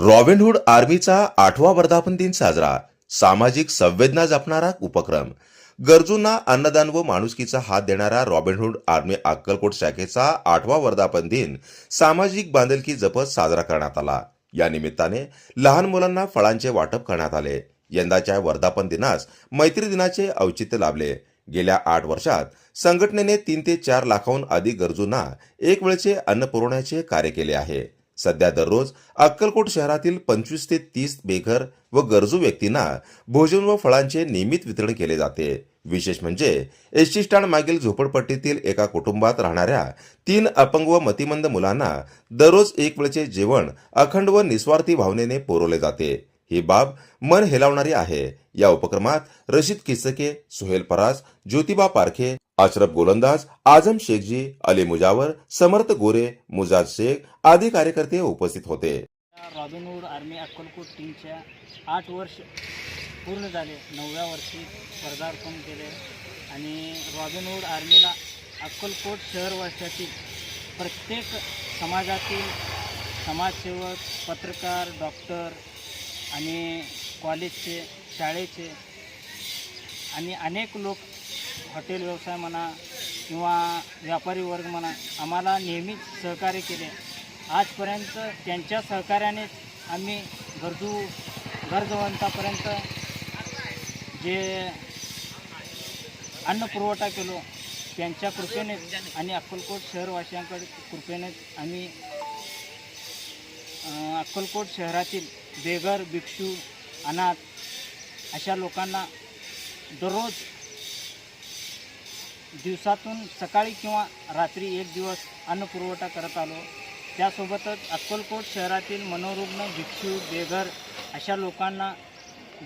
Robin Hood आर्मीचा आठवा वर्धापन दिन साजरा सामाजिक संवेदना जपणारा उपक्रम. गरजूंना अन्नदान व माणुसकीचा हात देणारा रॉबिनहुड आर्मी अक्कलकोट शाखेचा आठवा वर्धापन दिन सामाजिक बांधिलकी जपत साजरा करण्यात आला. या निमित्ताने लहान मुलांना फळांचे वाटप करण्यात आले. यंदाच्या वर्धापन दिनास मैत्री दिनाचे औचित्य लाभले. गेल्या आठ वर्षात संघटनेने तीन ते चार लाखाहून अधिक गरजूंना एक वेळचे अन्न पुरवण्याचे कार्य केले आहे. सध्या दररोज अक्कलकोट शहरातील पंचवीस ते तीस बेघर व गरजू व्यक्तींना भोजन व फळांचे नियमित वितरण केले जाते. विशेष म्हणजे एस टी स्टँड मागील झोपडपट्टीतील एका कुटुंबात राहणाऱ्या तीन अपंग व मतिमंद मुलांना दररोज एक वेळचे जेवण अखंड व निस्वार्थी भावनेने पुरवले जाते. ही बाब मन हेलावणारी आहे. या उपक्रमात रशीद किसके सुहेल परास ज्योतिबा पारखे अशरफ गोलंदाज आझम शेखजी अली मुजावर समर्थ गोरे मुजाद शेख आदी कार्यकर्ते उपस्थित होते. रॉबिनहूड आर्मी अक्कलकोट टीमच्या आठ वर्ष पूर्ण झाले. नवव्या वर्षी पदार्पण केले. आणि रॉबिनहूड आर्मीला अक्कलकोट शहर वर्षातील प्रत्येक समाजातील समाजसेवक पत्रकार डॉक्टर आणि कॉलेजचे शाळेचे आणि अनेक लोक हॉटेल व्यवसाय म्हणा किंवा व्यापारी वर्ग म्हणा आम्हाला नेहमीच सहकार्य केले. आजपर्यंत त्यांच्या सहकार्यानेच आम्ही गरजू गरजवंतापर्यंत जे अन्न पुरवठा केलो त्यांच्या कृपेनेच आणि अक्कलकोट शहरवासियांकडे कृपेनेच आम्ही अक्कलकोट शहरातील बेघर भिक्षू अनाथ अशा लोकांना दररोज दिवसातून सकाळी किंवा रात्री एक दिवस अन्नपुरवठा करत आलो. त्यासोबतच अक्कलकोट शहरातील मनोरुग्ण भिक्षू बेघर अशा लोकांना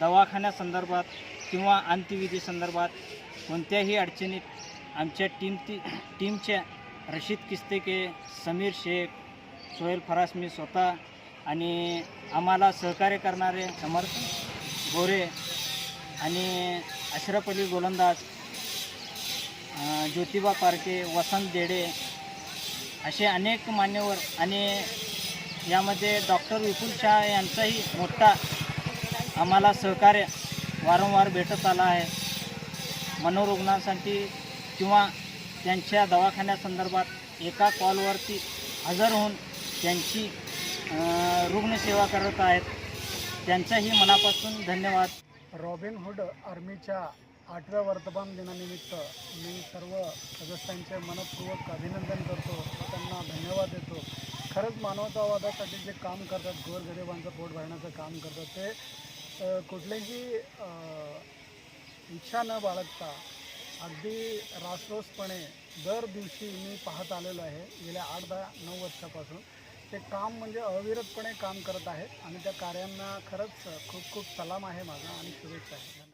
दवाखान्यासंदर्भात किंवा अंत्यविधी संदर्भात कोणत्याही अडचणीत आमच्या टीम ती टीमच्या रशीद किस्तेके समीर शेख सोहेल फरास मी स्वतः आणि आम्हाला सहकार्य करणारे समर्थ गोरे आणि अशरफ अली गोलंदाज ज्योतिबा पारके वसंत देडे असे अनेक मान्यवर आणि यामध्ये डॉक्टर विपुल शाह यांचाही मोठा आम्हाला सहकार्य वारंवार भेटत आला आहे. मनोरुग्णांसाठी किंवा त्यांच्या दवाखान्यासंदर्भात एका कॉलवरती हजर होऊन त्यांची रुग्णसेवा करत आहेत त्यांचाही मनापासून धन्यवाद. रॉबिनहूड आर्मीच्या आठव्या वर्तमान दिनानिमित्त मी सर्व सदस्यांचे मनपूर्वक अभिनंदन करतो व त्यांना धन्यवाद देतो. खरंच मानवतावादासाठी जे काम करतात गोरगरिबांचं पोट भरण्याचं काम करतात ते कुठलेही कुठलीही इच्छा न बाळगता अगदी रासरोसपणे दर दिवशी मी पाहत आलेलो आहे गेल्या आठ दहा नऊ वर्षापासून. ते काम म्हणजे अविरतपणे काम करत आहेत आणि त्या कार्यांना खरंच खूप खूप सलाम आहे माझा आणि शुभेच्छा आहे. धन्यवाद.